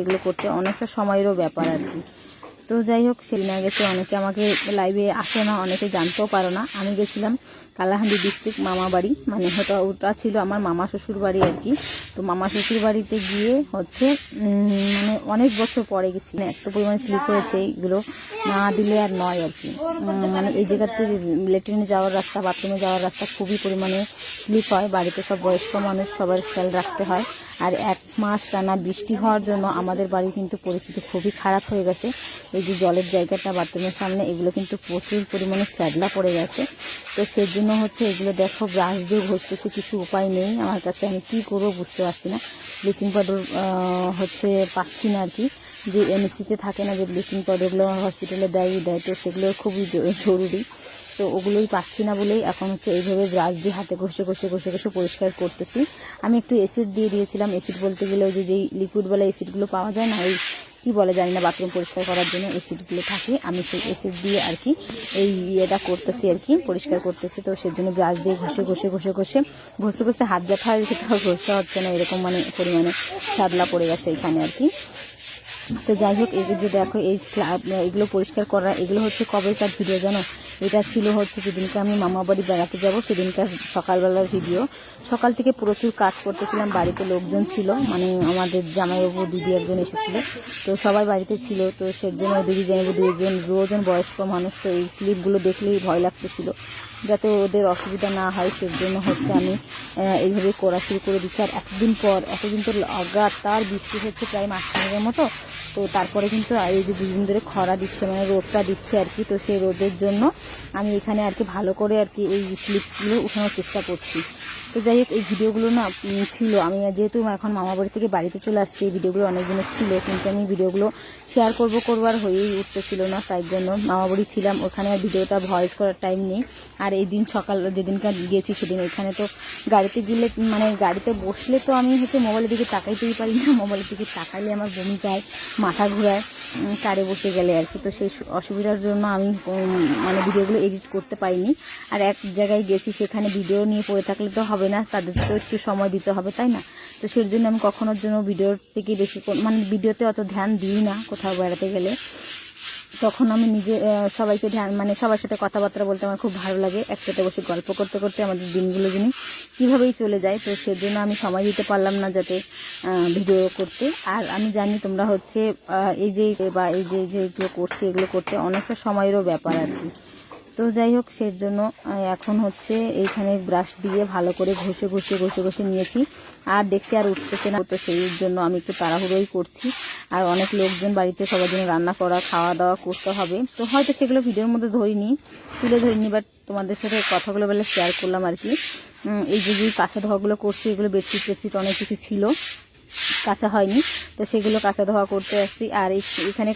এগুলো করতে অনেকটা সময়েরও ব্যাপার আর কি। তো যাই হোক, সেদিন গেছে অনেকে আমাকে লাইভে আসে না, অনেকে জানতেও পারো না। আমি গেছিলাম কালাহান্ডি ডিস্ট্রিক্ট মামা বাড়ি মানে হয়তো ওটা ছিল আমার মামা শ্বশুর বাড়ি আর কি। তো মামা শ্বশুর বাড়িতে গিয়ে হচ্ছে মানে অনেক বছর পরে গেছি। মানে এত পরিমাণে স্লিপ হয়েছে এগুলো না দিলে আর নয় আর কি। মানে এই জায়গাতে লেট্রিনে যাওয়ার রাস্তা বাথরুমে যাওয়ার রাস্তা খুবই পরিমাণে স্লিপ হয়। বাড়িতে সব বয়স্ক মানুষ, সবার খেয়াল রাখতে হয়। আর এক মাস টানা বৃষ্টি হওয়ার জন্য আমাদের বাড়ি কিন্তু পরিস্থিতি খুবই খারাপ হয়ে গেছে। এই যে জলের জায়গাটা বাথরুমের সামনে, এগুলো কিন্তু প্রচুর পরিমাণে স্যাদলা পড়ে গেছে। তো সেই জন্য হচ্ছে এগুলো দেখো, ব্রাশ দিয়ে ঘষতেছে, কিছু উপায় নেই। আমার কাছে আমি কী করব বুঝতে পারছি না। ব্লিচিং পাউডার হচ্ছে পাচ্ছি না আর কি। যে এমএসিতে থাকে না যে ব্লিচিং পাউডারগুলো হসপিটালে দেয় দেয় তো সেগুলো খুবই জরুরি। তো ওগুলোই পাচ্ছি না বলেই এখন হচ্ছে এইভাবে ব্রাশ দিয়ে হাতে ঘষে ঘষে ঘষে ঘষে পরিষ্কার করতেছি। আমি একটু অ্যাসিড দিয়ে দিয়েছিলাম। অ্যাসিড বলতে গেলে ওই যে, যেই লিকুইডওয়ালা অ্যাসিডগুলো পাওয়া যায় না, ওই কি বলে জানি না বাথরুম পরিষ্কার করার জন্য এসিডগুলো থাকে। আমি সেই এসিড দিয়ে আর কি এই ইয়েটা করতেছি আর কি, পরিষ্কার করতেছি। তো সেই জন্য ব্রাশ দিয়ে ঘষে ঘষে ঘষে ঘষে, ঘষতে ঘষতে হাত ব্যথা হয়ে গেছে তাও ঘষতে হচ্ছে না, এরকম মানে পরিমাণে সাদলা পড়ে গেছে এখানে আর কি। তো যাই হোক, এই যে দেখো, এই এগুলো পরিষ্কার করা, এগুলো হচ্ছে কবেকার ভিডিও জানো? এটা ছিল হচ্ছে যেদিনকে আমি মামা বাড়ি বেড়াতে যাব, সেদিনকার সকালবেলার ভিডিও সকাল থেকে প্রচুর কাজ করতেছিলাম, বাড়িতে লোকজন ছিল মানে আমাদের জামাইবাবু, দিদি একজন এসেছিল, তো সবাই বাড়িতে ছিল, তো সেজন্য দিদি, জামাইবাবু দুজন দুজন বয়স্ক মানুষ, তো এই স্লিপগুলো দেখলেই ভয় লাগতেছিল, যাতে ওদের অসুবিধা না হয়, সেজন্য হচ্ছে আমি এইভাবে করা শুরু করে দিচ্ছি। আর এতদিন পর, এতদিন তো লাগাতার বৃষ্টি হচ্ছে, প্রায় মাস মতো তো তারপরে কিন্তু এই যে দুদিন ধরে খরা দিচ্ছে মানে রোদটা দিচ্ছে আর কি, তো সেই রোদের জন্য আমি এখানে আর কি ভালো করে আর কি এই স্লিপগুলো উঠানোর চেষ্টা করছি। তো যাই হোক, এই ভিডিওগুলো না ছিল। আমি যেহেতু এখন মামা বাড়ি থেকে বাড়িতে চলে আসছি, এই ভিডিওগুলো অনেক দিনের ছিল, কিন্তু আমি ভিডিওগুলো শেয়ার করব করব আর হয়েই উঠতেছিল না, তাই জন্য মামা বাড়ি ছিলাম। ওখানে আর ভিডিওটা ভয়েস করার টাইম নেই। আর এই দিন সকাল যেদিনকার গিয়েছি সেদিন ওইখানে তো গাড়িতে গেলে মানে গাড়িতে বসলে তো আমি হচ্ছে মোবাইলের দিকে তাকাইতেই পারি না। মোবাইলের দিকে তাকাইলে আমার বমি যায়, মাথা ঘোরায়। কারে বসে গেলে আর কি। তো সেই অসুবিধার জন্য আমি মানে ভিডিওগুলো এডিট করতে পারিনি। আর এক জায়গায় গেছি, সেখানে ভিডিও নিয়ে পড়ে থাকলে তো হবে না তাদের তো একটু সময় দিতে হবে, তাই না? তো সেই জন্য আমি কখনোর জন্য ভিডিওর থেকে বেশি মানে ভিডিওতে অত ধ্যান দিই না কোথাও বেড়াতে গেলে। তখন আমি নিজে সবাইকে ধ্যান মানে সবার সাথে কথাবার্তা বলতে আমার খুব ভালো লাগে, একসাথে বসে গল্প করতে করতে আমাদের দিনগুলো যিনি কীভাবেই চলে যায়, তো সেজন্য আমি সময় দিতে পারলাম না যাতে ভিডিও করতে। আর আমি জানি তোমরা হচ্ছে এই যে, বা এই যে যেগুলো করছি, এগুলো করতে অনেকটা সময়েরও ব্যাপার আর কি। তো যাই হোক সেই জন্য এখন হচ্ছে এইখানে ব্রাশ দিয়ে ভালো করে ঘষে ঘষে ঘষে ঘষে নিয়েছি। আর দেখছি আর উঠতেছে না, তো সেই জন্য আমি একটু তাড়াহুড়োই করছি। আর অনেক লোকজন বাড়িতে সবার জন্য রান্না করা খাওয়া দাওয়া করতে হবে। তো হয়তো সেগুলো ভিডিওর মধ্যে ধরিনি, তুলে ধরিনি বাট তোমাদের সাথে কথাগুলো বলে শেয়ার করলাম আর কি। এই যে যে কাঁচা ধোয়াগুলো করছি, এগুলো বেডশিট টেডশিট অনেক কিছু ছিল, কাঁচা হয়নি। তো সেগুলো কাঁচা ধোয়া করতে আসছি। আর এখানে